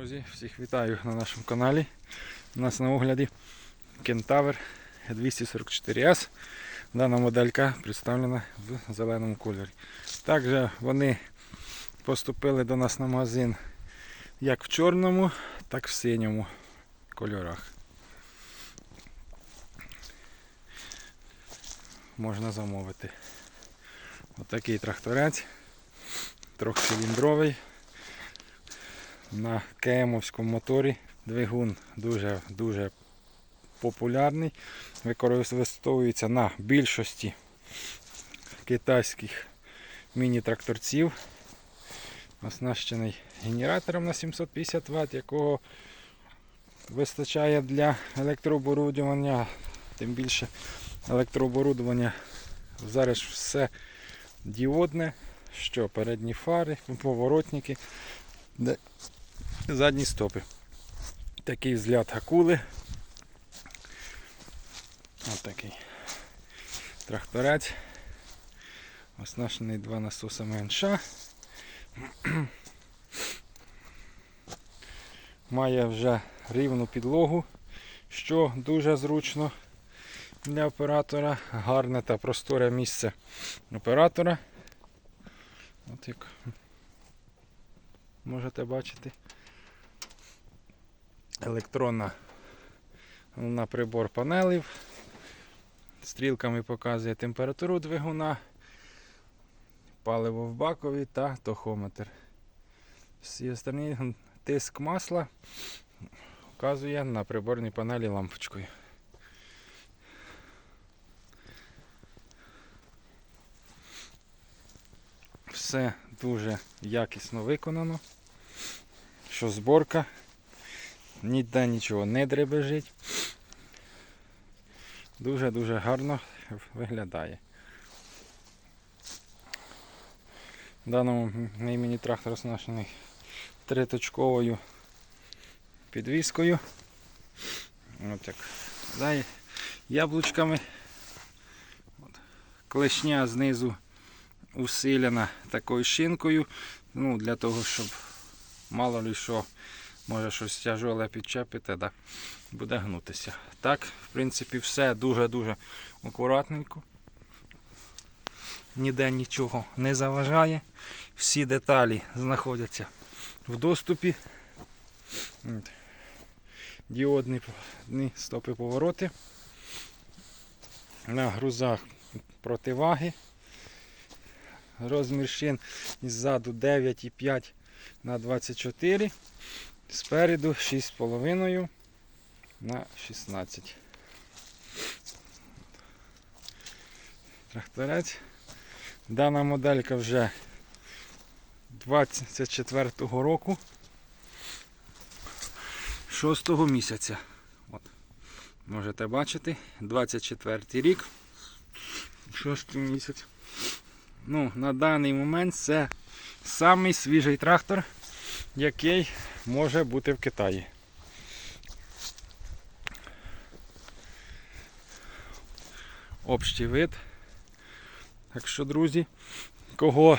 Друзі, всіх вітаю на нашому каналі. У нас на огляді Кентавр 244S. Дана моделька представлена в зеленому кольорі. Також вони поступили до нас на магазин як в чорному, так і в синьому кольорах. Можна замовити. Отакий тракторець, трьохциліндровий на КМовському моторі. Двигун дуже дуже популярний. Використовується на більшості китайських міні-тракторців. Оснащений генератором на 750 Вт, якого вистачає для електрооборудування. Тим більше електрооборудування зараз все діодне, що передні фари, поворотники, задні стопи. Такий взгляд акули. Ось такий тракторець. Оснащений два насосами НШ. Має вже рівну підлогу, що дуже зручно для оператора. Гарне та просторе місце оператора. От як можете бачити. Електронна на прибор панелів. Стрілками показує температуру двигуна, паливо в бакові та тахометр. Всі остальні тиск масла вказує на приборній панелі лампочкою. Все дуже якісно виконано. Що зборка, ніде нічого не дребежить. Дуже-дуже гарно виглядає. В даному імені трактор оснащений триточковою підвіскою. От як за яблучками. От. Клешня знизу усилена такою шинкою. Ну, для того, щоб мало ли що, може щось тяжеле підчепити, да, буде гнутися. Так, в принципі, все дуже-дуже акуратненько. Ніде нічого не заважає. Всі деталі знаходяться в доступі. Діодні стопи повороти. На грузах противаги. Розмір шин ззаду 9,5 на 24. Спереду 6,5 на 16. Тракторець. Дана моделька вже 24-го року. 6 місяця. От. Можете бачити, 24 й рік. 6 місяць. Ну, на даний момент це самий свіжий трактор, який може бути в Китаї. Общий вид. Так що, друзі, кого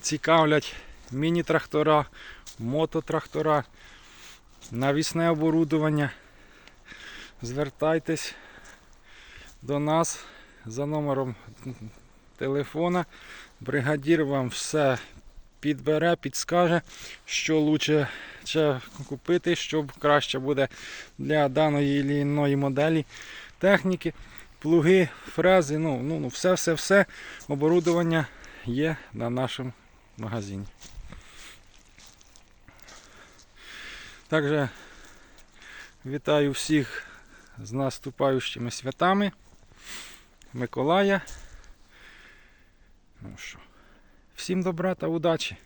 цікавлять міні-трактора, мототрактора, навісне оборудування, звертайтесь до нас за номером телефона. Бригадір вам все підбере, підскаже, що краще купити, що краще буде для даної чи іншої моделі техніки. Плуги, фрези, ну, ну, ну все-все-все оборудовання є на нашому магазині. Також вітаю всіх з наступаючими святами Миколая. Ну що, всім добра та удачі!